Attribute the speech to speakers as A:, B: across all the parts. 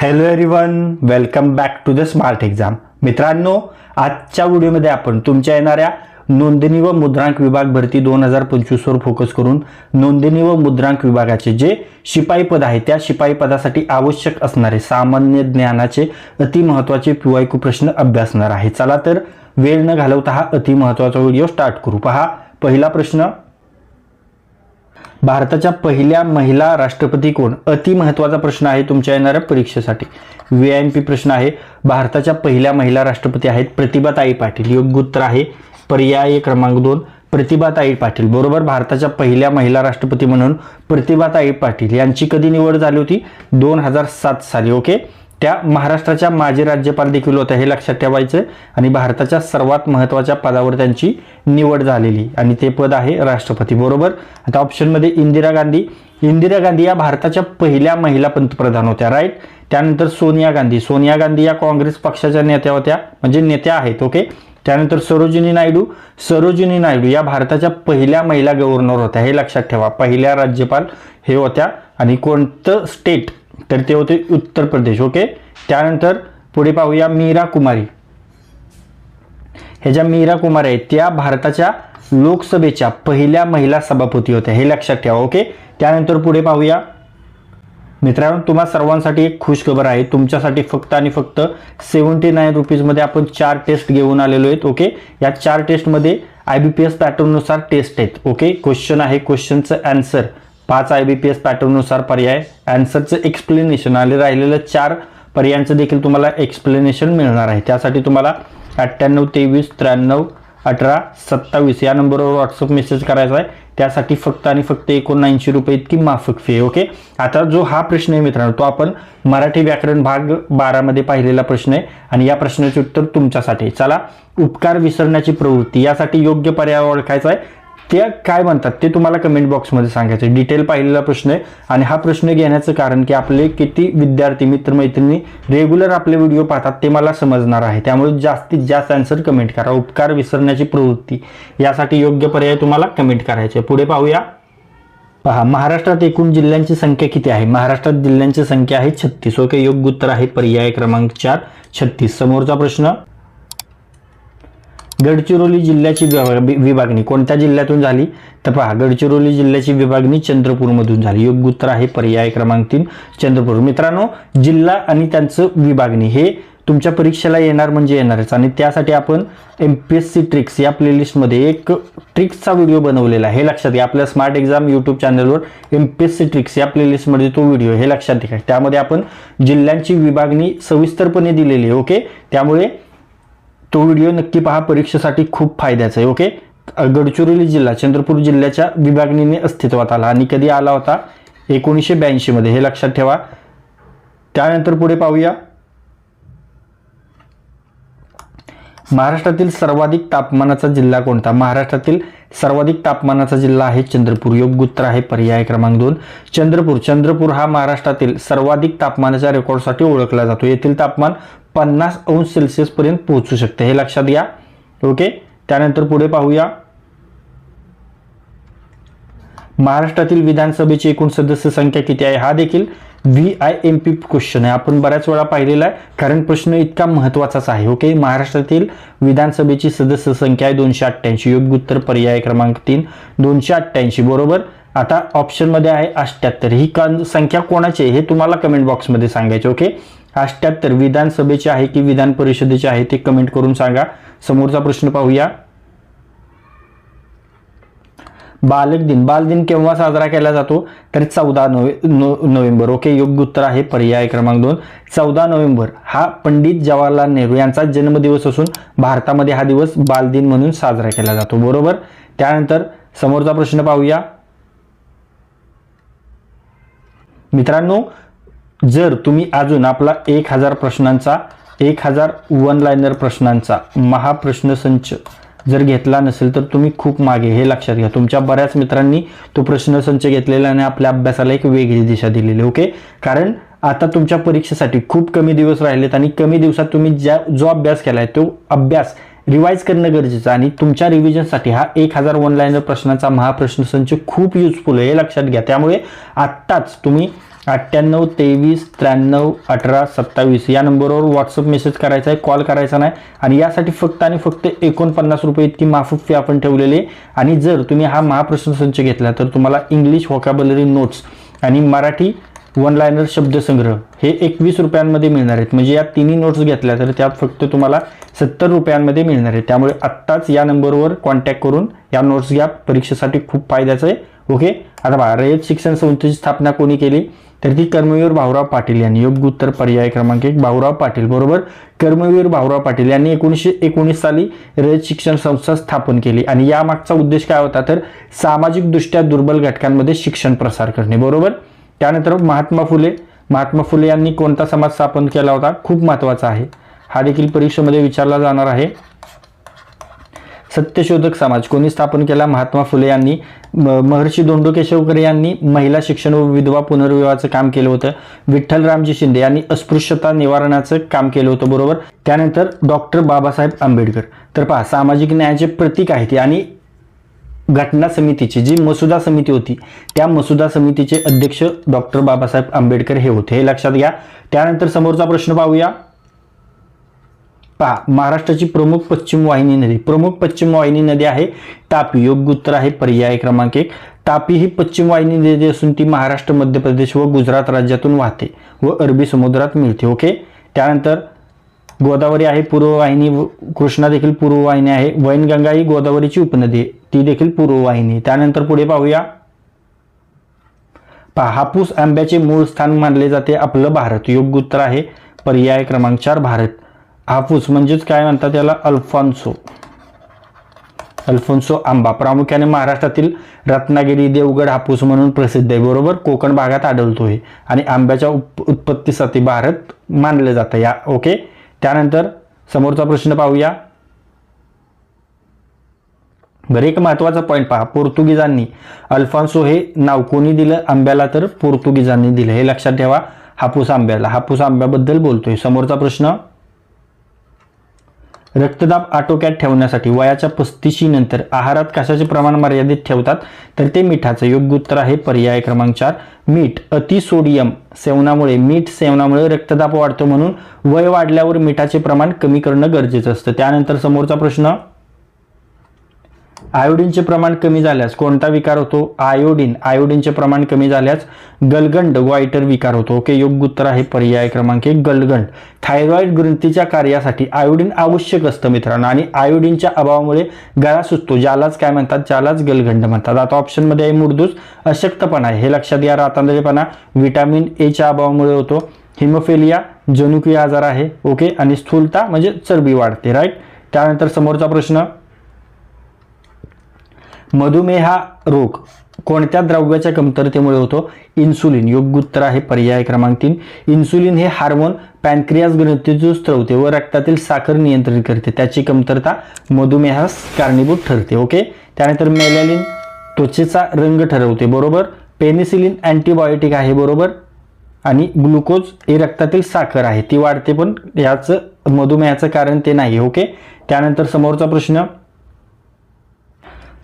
A: Hello everyone welcome back to the smart exam मित्रांनो आजच्या व्हिडिओमध्ये आपण तुमच्या येणाऱ्या नोंदणी व मुद्रांक विभाग भरती दोन हजार पंचवीसवर फोकस करून नोंदणी व मुद्रांक विभागाचे जे शिपाई पद आहे त्या शिपाई पदासाठी आवश्यक असणारे सामान्य ज्ञानाचे अतिमहत्वाचे पिवायकू प्रश्न अभ्यासणार आहे. चला तर वेळ न घालवता हा अतिमहत्वाचा व्हिडिओ स्टार्ट करू. पहा पहिला प्रश्न भारताच्या पहिल्या महिला राष्ट्रपती कोण? अति महत्त्वाचा प्रश्न आहे तुमच्या येणाऱ्या परीक्षेसाठी. व्ही एम पी प्रश्न आहे. भारताच्या पहिल्या महिला राष्ट्रपती आहेत प्रतिभाताई पाटील. योग्य उत्तर आहे पर्याय क्रमांक दोन प्रतिभाताई पाटील. बरोबर भारताच्या पहिल्या महिला राष्ट्रपती म्हणून प्रतिभाताई पाटील यांची कधी निवड झाली होती? दोन हजार सात साली. ओके? त्या महाराष्ट्राच्या माजी राज्यपाल देखील होत्या हे लक्षात ठेवायचं आणि भारताच्या सर्वात महत्त्वाच्या पदावर त्यांची निवड झालेली. आणि ते पद आहे राष्ट्रपती. बरोबर? आता ऑप्शनमध्ये इंदिरा गांधी. इंदिरा गांधी या भारताच्या पहिल्या महिला पंतप्रधान होत्या राईट त्यानंतर सोनिया गांधी. सोनिया गांधी या काँग्रेस पक्षाच्या नेत्या होत्या म्हणजे नेत्या आहेत ओके त्यानंतर सरोजिनी नायडू. सरोजिनी नायडू या भारताच्या पहिल्या महिला गव्हर्नर होत्या हे लक्षात ठेवा. पहिल्या राज्यपाल हे होत्या. आणि कोणतं स्टेट तर ते होते उत्तर प्रदेश ओके त्यानंतर पुढे पाहूया मीरा कुमारी. ह्या ज्या मीरा कुमारी आहेत त्या भारताच्या लोकसभेच्या पहिल्या महिला सभापती होत्या हे लक्षात ठेवा ओके त्यानंतर पुढे पाहूया. मित्रांनो तुम्हा सर्वांसाठी एक खुश खबर आहे. तुमच्यासाठी फक्त आणि फक्त सेव्हन्टी नाईन रुपीजमध्ये आपण चार टेस्ट घेऊन आलेलो आहेत ओके या चार टेस्टमध्ये आय बी पी एस पॅटर्ननुसार टेस्ट आहेत ओके क्वेश्चन आहे क्वेश्चनचं अँसर पाच आय बी पी एस पॅटर्ननुसार पर्याय. अँसरचं एक्सप्लेनेशन आले राहिलेलं चार पर्यायांचं देखील तुम्हाला एक्सप्लेनेशन मिळणार आहे. त्यासाठी तुम्हाला अठ्ठ्याण्णव तेवीस त्र्याण्णव अठरा सत्तावीस या नंबरवर व्हॉट्सअप मेसेज करायचा आहे. त्यासाठी फक्त आणि फक्त एकोणऐंशी रुपये इतकी माफक फी आहे ओके आता जो हा प्रश्न आहे मित्रांनो तो आपण मराठी व्याकरण भाग बारामध्ये पाहिलेला प्रश्न आहे आणि या प्रश्नाचे उत्तर तुमच्यासाठी चला उपकार विसरण्याची प्रवृत्ती. यासाठी योग्य पर्याय ओळखायचा आहे. ते काय म्हणतात ते तुम्हाला कमेंट बॉक्समध्ये सांगायचं डिटेल पाहिलेला प्रश्न आहे. आणि हा प्रश्न घेण्याचं कारण की आपले किती विद्यार्थी मित्रमैत्रिणी रेग्युलर आपले व्हिडिओ पाहतात ते मला समजणार आहे. त्यामुळे जास्तीत जास्त आन्सर कमेंट करा. उपकार विसरण्याची प्रवृत्ती. यासाठी योग्य पर्याय तुम्हाला कमेंट करायचे पुढे पाहूया. पहा महाराष्ट्रात एकूण जिल्ह्यांची संख्या किती आहे? महाराष्ट्रात जिल्ह्यांची संख्या आहे छत्तीस. ओके योग्य उत्तर आहे पर्याय क्रमांक चार छत्तीस. समोरचा प्रश्न गडचिरोली जिल्ह्याची विभागणी कोणत्या जिल्ह्यातून झाली? तर पहा गडचिरोली जिल्ह्याची विभागणी चंद्रपूरमधून झाली. योग्य उत्तर आहे पर्याय क्रमांक तीन चंद्रपूर. मित्रांनो जिल्हा आणि त्यांचं विभागणी हे तुमच्या परीक्षेला येणार म्हणजे येणारच. आणि त्यासाठी आपण M P S C tricks या प्लेलिस्टमध्ये एक ट्रिक्सचा व्हिडिओ बनवलेला आहे. हे लक्षात घ्या. आपल्या स्मार्ट एक्झाम यूट्यूब चॅनलवर M P S C tricks या प्लेलिस्टमध्ये तो व्हिडिओ हे लक्षात घ्या. त्यामध्ये आपण जिल्ह्यांची विभागणी सविस्तरपणे दिलेली आहे. ओके? त्यामुळे तो व्हिडिओ नक्की पहा परीक्षेसाठी खूप फायद्याचा आहे ओके? गडचिरोली जिल्हा चंद्रपूर जिल्ह्याच्या विभागणीने अस्तित्वात आला आणि कधी आला होता? एकोणीसशे ब्याऐंशीमध्ये हे लक्षात ठेवा. त्यानंतर पुढे पाहूया. महाराष्ट्रातील सर्वाधिक तापमानाचा जिल्हा कोणता? महाराष्ट्रातील सर्वाधिक तापमानाचा जिल्हा आहे चंद्रपूर. योग्य उत्तर आहे पर्याय क्रमांक दोन. चंद्रपूर चंद्रपूर हा महाराष्ट्रातील सर्वाधिक तापमानाच्या रेकॉर्डसाठी ओळखला जातो. येथील तापमान पन्नास अंश सेल्सिअसपर्यंत पोहोचू शकते. हे लक्षात घ्या. ओके? त्यानंतर पुढे पाहूया. महाराष्ट्रातील विधानसभेची एकूण सदस्य संख्या किती आहे? हा देखील V I M P question आहे. आपण बऱ्याच वेळा पाहिलेला आहे. कारण प्रश्न इतका महत्वाचाच आहे. ओके? महाराष्ट्रातील विधानसभेची सदस्य संख्या आहे दोनशे अठ्ठ्याऐंशी. योग्य उत्तर पर्याय क्रमांक तीन दोनशे अठ्ठ्याऐंशी. बरोबर? आता ऑप्शनमध्ये आहे अष्ट्याहत्तर ही संख्या कोणाची आहे? हे तुम्हाला कमेंट बॉक्समध्ये सांगायचे. ओके? अष्ट्याहत्तर विधानसभेचे आहे की विधान परिषदेचे आहे ते कमेंट करून सांगा. समोरचा प्रश्न पाहूया. बालक दिन. बाल दिन केव्हा साजरा केला जातो? तर चौदा नोव्हे नो नोव्हेंबर. ओके योग्य उत्तर आहे पर्याय क्रमांक दोन. चौदा नोव्हेंबर. हा पंडित जवाहरलाल नेहरू यांचा जन्मदिवस असून भारतामध्ये हा दिवस बालदिन म्हणून साजरा केला जातो. बरोबर? त्यानंतर समोरचा प्रश्न पाहूया. मित्रांनो जर तुम्ही अजून आपला एक हजार प्रश्नांचा एक हजार वन लाईनर प्रश्नांचा महाप्रश्न संच जर घेतला नसेल तर तुम्ही खूप मागे हे लक्षात घ्या. तुमच्या बऱ्याच मित्रांनी तो प्रश्नसंच घेतलेला आणि आपल्या अभ्यासाला एक वेगळी दिशा दिलेली ओके? कारण आता तुमच्या परीक्षेसाठी खूप कमी दिवस राहिलेत आणि कमी दिवसात तुम्ही ज्या जो अभ्यास केलाय तो अभ्यास रिवाईज करणं गरजेचं आहे आणि तुमच्या रिव्हिजनसाठी हा एक हजार वन लाईनर प्रश्नांचा महाप्रश्न संच खूप युजफुल आहे हे लक्षात घ्या. त्यामुळे आत्ताच तुम्ही अठ्ठ्याण्णव तेवीस त्र्याण्णव अठरा सत्तावीस या नंबरवर व्हॉट्सअप मेसेज करायचा आहे कॉल करायचा नाही. आणि यासाठी फक्त आणि फक्त एकोणपन्नास रुपये इतकी माफूक फी आपण ठेवलेली आहे. आणि जर तुम्ही हा महाप्रश्न संच घेतला तर तुम्हाला इंग्लिश व्होकॅबलरी नोट्स आणि मराठी वन लायनर शब्दसंग्रह हे एकवीस रुपयांमध्ये मिळणार आहेत. म्हणजे या तिन्ही नोट्स घेतल्या तर त्यात फक्त तुम्हाला सत्तर रुपयांमध्ये मिळणार आहे त्यामुळे आत्ताच या नंबरवर कॉन्टॅक्ट करून या नोट्स घ्या. परीक्षेसाठी खूप फायद्याचं आहे. ओके आता बा रयत शिक्षण संस्थेची स्थापना कोणी केली? तर ती कर्मवीर भाऊराव पाटील यांनी. योग्य उत्तर पर्याय क्रमांक एक भाऊराव पाटील. बरोबर? कर्मवीर भाऊराव पाटील यांनी एकोणीसशे एकोणीस साली रयत शिक्षण संस्था स्थापन केली. आणि यामागचा उद्देश काय होता? तर सामाजिकदृष्ट्या दुर्बल घटकांमध्ये शिक्षण प्रसार करणे. बरोबर? त्यानंतर महात्मा फुले. महात्मा फुले यांनी कोणता समाज स्थापन केला होता? खूप महत्त्वाचा आहे. हा देखील परीक्षेमध्ये विचारला जाणार आहे. सत्यशोधक समाज कोणी स्थापन केला महात्मा फुले यांनी म- महर्षी धोंडो केशवकर यांनी महिला शिक्षण व विधवा पुनर्विवाहाचं काम केलं होतं. विठ्ठलरामजी शिंदे यांनी अस्पृश्यता निवारणाचं काम केलं होतं बरोबर? त्यानंतर डॉक्टर बाबासाहेब आंबेडकर. तर पहा सामाजिक न्यायाचे प्रतीक आहेत आणि घटना समितीची जी मसुदा समिती होती त्या मसुदा समितीचे अध्यक्ष डॉक्टर बाबासाहेब आंबेडकर हे होते. हे लक्षात घ्या. त्यानंतर समोरचा प्रश्न पाहूया. पहा महाराष्ट्राची प्रमुख पश्चिम वाहिनी नदी. प्रमुख पश्चिम वाहिनी नदी आहे तापी. योग्य उत्तर आहे पर्याय क्रमांक एक. तापी ही पश्चिम वाहिनी नदी असून ती महाराष्ट्र मध्य प्रदेश व गुजरात राज्यातून वाहते व अरबी समुद्रात मिळते ओके? त्यानंतर गोदावरी आहे पूर्व वाहिनी व कृष्णा देखील पूर्व वाहिनी आहे. वैनगंगा ही गोदावरीची उपनदी आहे. ती देखील पूर्व वाहिनी त्यानंतर पुढे पाहूया. पहा हापूस आंब्याचे मूळ स्थान मानले जाते आपलं भारत. योग्य उत्तर आहे पर्याय क्रमांक चार भारत. हापूस म्हणजेच काय म्हणतात त्याला अल्फॉन्सो. अल्फोन्सो आंबा. प्रामुख्याने महाराष्ट्रातील रत्नागिरी देवगड हापूस म्हणून प्रसिद्ध आहे बरोबर? कोकण भागात आढळतो हे आणि आंब्याच्या उप उत्पत्तीसाठी भारत मानलं जातं. या ओके? त्यानंतर समोरचा प्रश्न पाहूया. बरं एक महत्त्वाचा पॉईंट पहा. पोर्तुगीजांनी अल्फॉन्सो हे नाव कोणी दिलं? आंब्याला तर पोर्तुगीजांनी दिलं. हे लक्षात ठेवा हापूस आंब्याला. हापूस आंब्याबद्दल बोलतोय. समोरचा प्रश्न रक्तदाब आटोक्यात ठेवण्यासाठी वयाच्या पस्तीशी नंतर आहारात कशाचे प्रमाण मर्यादित ठेवतात? तर ते मिठाचं योग्य उत्तर आहे पर्याय क्रमांक चार. मीठ अति सोडियम सेवनामुळे मीठ सेवनामुळे रक्तदाब वाढतो म्हणून वय वाढल्यावर मिठाचे प्रमाण कमी करणं गरजेचं असतं. त्यानंतर समोरचा प्रश्न. आयोडीनचे प्रमाण कमी झाल्यास कोणता विकार होतो? आयोडीन. आयोडीनचे प्रमाण कमी झाल्यास गलगंड वाईटर विकार होतो. ओके योग्य उत्तर आहे पर्याय क्रमांक एक गलगंड. थायरॉइड ग्रंथीच्या कार्यासाठी आयोडीन आवश्यक असतं मित्रांनो आणि आयोडीनच्या अभावामुळे गळा सुचतो ज्यालाच काय म्हणतात? ज्यालाच गलगंड म्हणतात. आता ऑप्शनमध्ये आहे मुरदूस. अशक्तपणा आहे. हे लक्षात घ्या रातांधळेपणा विटॅमिन एच्या अभावामुळे होतो. हिमोफेलिया जनुकीय आजार आहे. ओके आणि स्थूलता म्हणजे चरबी वाढते राईट त्यानंतर समोरचा प्रश्न मधुमेह हा रोग. कोणत्या द्रव्याच्या कमतरतेमुळे होतो? इन्सुलिन. योग्य उत्तर आहे पर्याय क्रमांक तीन. इन्सुलिन हे हार्मोन पॅनक्रियास ग्रंथीचे स्त्रवते व रक्तातील साखर नियंत्रित करते. त्याची कमतरता मधुमेहास कारणीभूत ठरते. ओके? त्यानंतर मेलॅलिन त्वचेचा रंग ठरवते. बरोबर? पेनिसिलिन अँटीबायोटिक आहे. बरोबर? आणि ग्लुकोज हे रक्तातील साखर आहे. ती वाढते पण याचं मधुमेहाचं कारण ते नाही. ओके? त्यानंतर समोरचा प्रश्न.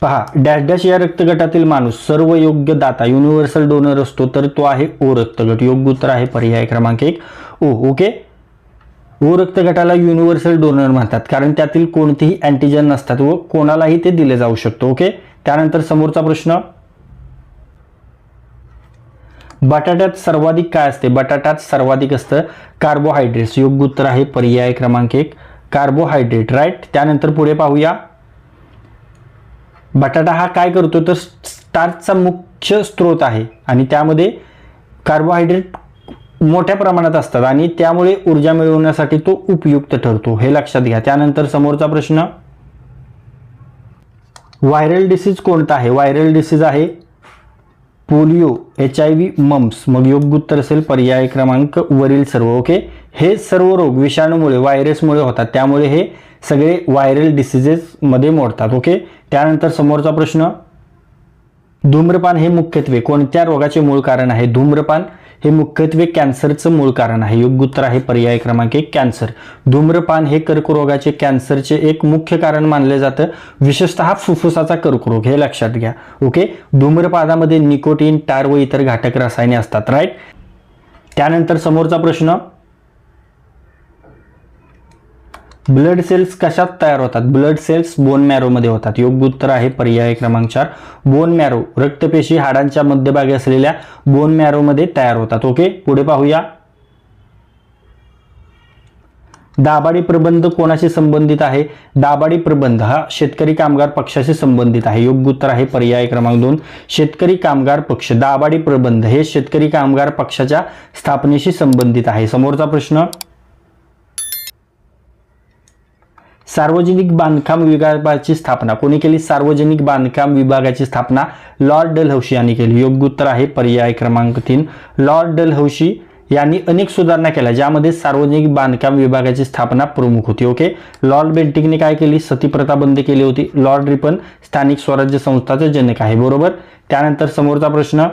A: पहा डॅश डॅश या रक्तगटातील माणूस सर्व योग्य दाता युनिव्हर्सल डोनर असतो तर तो आहे ओ रक्तगट. योग्य उत्तर आहे पर्याय क्रमांक एक ओ ओके ओ रक्तगटाला युनिव्हर्सल डोनर म्हणतात कारण त्यातील कोणतेही अँटीजन नसतात व कोणालाही ते दिले जाऊ शकतो ओके त्यानंतर समोरचा प्रश्न. बटाट्यात सर्वाधिक काय असते? बटाट्यात सर्वाधिक असतं कार्बोहायड्रेट्स योग्य उत्तर आहे पर्याय क्रमांक एक कार्बोहायड्रेट राईट त्यानंतर पुढे पाहूया. बटाटा हा काय करतो तर स्टार्चचा मुख्य स्रोत आहे आणि त्यामध्ये कार्बोहायड्रेट मोठ्या प्रमाणात असतात आणि त्यामुळे ऊर्जा मिळवण्यासाठी तो उपयुक्त ठरतो. हे लक्षात घ्या. त्यानंतर समोरचा प्रश्न व्हायरल डिसीज कोणता आहे? व्हायरल डिसीज आहे polio H I V mumps मग योग्य उत्तर असेल पर्याय क्रमांक वरील सर्व. ओके हे सर्व रोग विषाणूमुळे व्हायरसमुळे होतात. त्यामुळे हे सगळे व्हायरल डिसिजेसमध्ये मोडतात ओके त्यानंतर समोरचा प्रश्न धूम्रपान हे मुख्यत्वे कोणत्या रोगाचे मूळ कारण आहे? धूम्रपान हे मुख्यत्वे कॅन्सरचं मूळ कारण आहे. योग्य उत्तर आहे पर्याय क्रमांक एक कॅन्सर. धूम्रपान हे कर्करोगाचे कॅन्सरचे एक मुख्य कारण मानले जातं. विशेषतः फुफ्फुसाचा कर्करोग हे लक्षात घ्या ओके धूम्रपानामध्ये निकोटीन टार व इतर घाटक रसायने असतात राईट त्यानंतर समोरचा प्रश्न ब्लड सेल्स कशात तयार होतात? ब्लड सेल्स बोन मॅरोमध्ये होतात. योग्य उत्तर आहे पर्याय क्रमांक चार. बोन मॅरो रक्तपेशी हाडांच्या मध्यभागी असलेल्या बोन मॅरोमध्ये तयार होतात. ओके पुढे पाहूया. दाबाडी प्रबंध कोणाशी संबंधित आहे? दाबाडी प्रबंध हा शेतकरी कामगार पक्षाशी संबंधित आहे. योग्य उत्तर आहे पर्याय क्रमांक दोन. शेतकरी कामगार पक्ष. दाबाडी प्रबंध हे शेतकरी कामगार पक्षाच्या स्थापनेशी संबंधित आहे. समोरचा प्रश्न. सार्वजनिक बांधकाम विभागाची स्थापना. कोणी केली? सार्वजनिक बांधकाम विभागाची स्थापना. लॉर्ड डलहौशी यांनी केली. योग्य उत्तर आहे पर्याय क्रमांक तीन. लॉर्ड डलहौशी यांनी अनेक सुधारणा केल्या ज्यामध्ये सार्वजनिक बांधकाम विभागाची स्थापना प्रमुख होती. ओके? लॉर्ड बेंटिकने काय केली? सतीप्रथा बंद केली होती. लॉर्ड रिपन स्थानिक स्वराज्य संस्थाचा जनक आहे. बरोबर? त्यानंतर समोरचा प्रश्न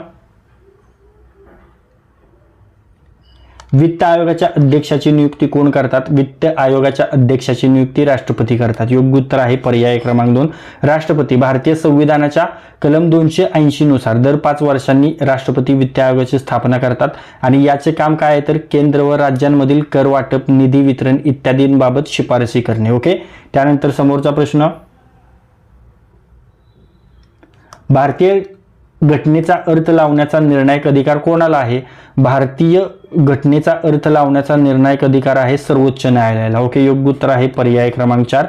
A: वित्त आयोगाच्या अध्यक्षाची नियुक्ती कोण करतात? वित्त आयोगाच्या अध्यक्षाची नियुक्ती राष्ट्रपती करतात. योग्य उत्तर आहे पर्याय क्रमांक दोन. राष्ट्रपती भारतीय संविधानाच्या कलम दोनशे ऐंशी नुसार दर पाच वर्षांनी राष्ट्रपती वित्त आयोगाची स्थापना करतात आणि याचे काम काय आहे? तर केंद्र व राज्यांमधील कर वाटप निधी वितरण इत्यादींबाबत शिफारसी करणे. ओके? त्यानंतर समोरचा प्रश्न. भारतीय घटनेचा अर्थ लावण्याचा निर्णायक अधिकार कोणाला आहे? भारतीय घटनेचा अर्थ लावण्याचा निर्णायक अधिकार आहे सर्वोच्च न्यायालयाला ओके? योग्य उत्तर आहे पर्याय क्रमांक चार.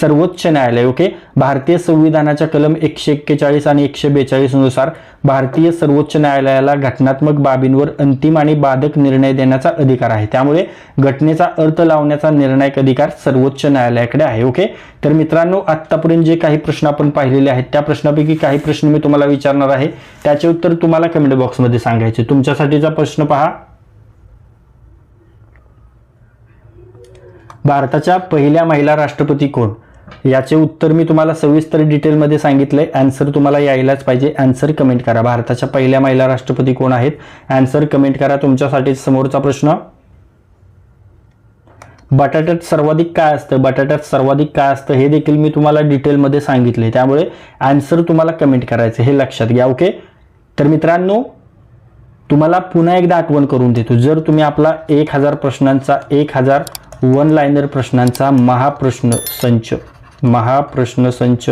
A: सर्वोच्च न्यायालय ओके? भारतीय संविधानाच्या कलम एकशे एक्केचाळीस आणि एकशे बेचाळीसनुसार भारतीय सर्वोच्च न्यायालयाला घटनात्मक बाबींवर अंतिम आणि बाधक निर्णय देण्याचा अधिकार आहे. त्यामुळे घटनेचा अर्थ लावण्याचा निर्णायक अधिकार सर्वोच्च न्यायालयाकडे आहे ओके? तर मित्रांनो आत्तापर्यंत जे काही प्रश्न आपण पाहिलेले आहेत त्या प्रश्नापैकी काही प्रश्न मी तुम्हाला विचारणार आहे. त्याचे उत्तर तुम्हाला कमेंट बॉक्समध्ये सांगायचे. तुमच्यासाठीचा प्रश्न पहा. भारताच्या पहिल्या महिला राष्ट्रपती कोण? याचे उत्तर मी तुम्हाला सविस्तर डिटेलमध्ये सांगितलंय. अँसर तुम्हाला यायलाच पाहिजे. अँसर कमेंट करा. भारताच्या पहिल्या महिला राष्ट्रपती कोण आहेत? अँसर कमेंट करा तुमच्यासाठी समोरचा प्रश्न. बटाट्यात सर्वाधिक काय असतं? बटाट्यात सर्वाधिक काय असतं? हे देखील मी तुम्हाला डिटेलमध्ये सांगितले त्यामुळे अँसर तुम्हाला कमेंट करायचं हे लक्षात घ्या ओके तर मित्रांनो तुम्हाला पुन्हा एकदा आठवण करून देतो. जर तुम्ही आपला एक हजार प्रश्नांचा एक हजार वन लाईनर प्रश्नांचा महाप्रश्न संच महाप्रश्न संच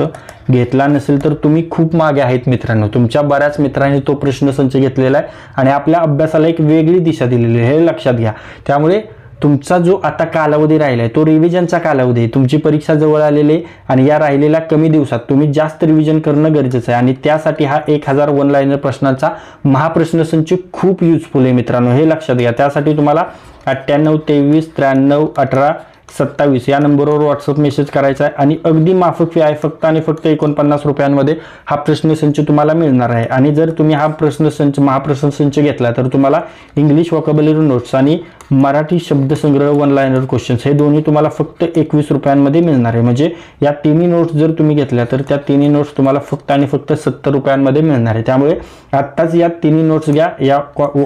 A: घेतला नसेल तर तुम्ही खूप मागे आहेत मित्रांनो. तुमच्या बऱ्याच मित्रांनी तो प्रश्न संच घेतलेला आहे आणि आपल्या अभ्यासाला एक वेगळी दिशा दिलेली आहे. हे लक्षात घ्या. त्यामुळे तुमचा जो आता कालावधी राहिला आहे तो रिव्हिजनचा कालावधी आहे. तुमची परीक्षा जवळ आलेली आहे आणि या राहिलेल्या कमी दिवसात तुम्ही जास्त रिव्हिजन करणं गरजेचं आहे. आणि त्यासाठी हा एक हजार वन लाईनर प्रश्नांचा महाप्रश्न संच खूप युजफुल आहे मित्रांनो. हे लक्षात घ्या. त्यासाठी तुम्हाला अठ्ठ्याण्णव तेवीस त्र्याण्णव अठरा सत्तावीस. या नंबरवर व्हॉट्सअप मेसेज करायचा आहे आणि अगदी माफक फी आहे. फक्त आणि फक्त एकोणपन्नास रुपयांमध्ये हा प्रश्नसंच तुम्हाला मिळणार आहे. आणि जर तुम्ही हा प्रश्नसंच महाप्रश्न संच घेतला तर तुम्हाला इंग्लिश वॉकॅबलरी नोट्स आणि मराठी शब्दसंग्रह वन लायनर क्वेश्चन्स हे दोन्ही तुम्हाला फक्त एकवीस रुपयांमध्ये मिळणार आहे. म्हणजे या तिन्ही नोट्स जर तुम्ही घेतल्या तर त्या तिन्ही नोट्स तुम्हाला फक्त आणि फक्त सत्तर रुपयांमध्ये मिळणार आहे. त्यामुळे आत्ताच या तिन्ही नोट्स घ्या या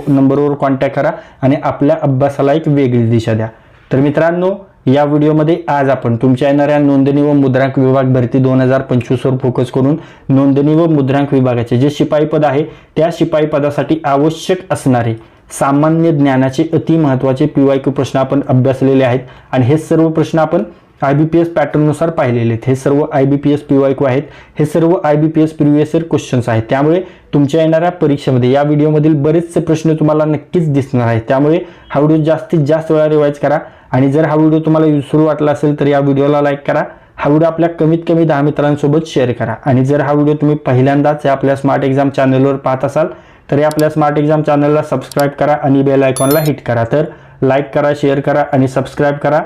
A: नंबरवर कॉन्टॅक्ट करा आणि आपल्या अभ्यासाला एक वेगळी दिशा द्या. तर मित्रांनो या व्हिडिओमध्ये आज आपण तुमच्या येणाऱ्या नोंदणी व मुद्रांक विभाग भरती दोन हजार पंचवीसवर फोकस करून नोंदणी व मुद्रांक विभागाचे जे शिपाई पद आहे त्या शिपाई पदासाठी आवश्यक असणारे सामान्य ज्ञानाचे अतिमहत्वाचे पी वाय क्यू प्रश्न आपण अभ्यासलेले आहेत. आणि हे सर्व प्रश्न आपण आय बी पी एस पॅटर्ननुसार पाहिलेले आहेत. हे सर्व I B P S P Y Q आहेत. हे सर्व I B P S previous year questions आहेत. त्यामुळे तुमच्या येणाऱ्या परीक्षेमध्ये या व्हिडिओमधील बरेचसे प्रश्न तुम्हाला नक्कीच दिसणार आहेत. त्यामुळे हा व्हिडिओ जास्तीत जास्त वेळा रिवाईज करा. आणि जर हा व्हिडिओ तुम्हाला युजफुल वाटला असेल तर या व्हिडिओला लाईक करा. हा व्हिडिओ आपल्या कमीत कमी दहा मित्रांसोबत शेअर करा. आणि जर हा व्हिडिओ तुम्ही पहिल्यांदाच या आपल्या स्मार्ट एक्झाम चॅनलवर पाहत असाल तर या आपल्या स्मार्ट एक्झाम चॅनलला सबस्क्राईब करा आणि बेल आयकॉनला हिट करा. तर लाईक करा शेअर करा आणि सबस्क्राईब करा.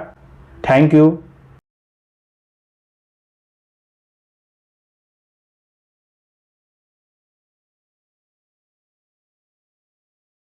A: थँक्यू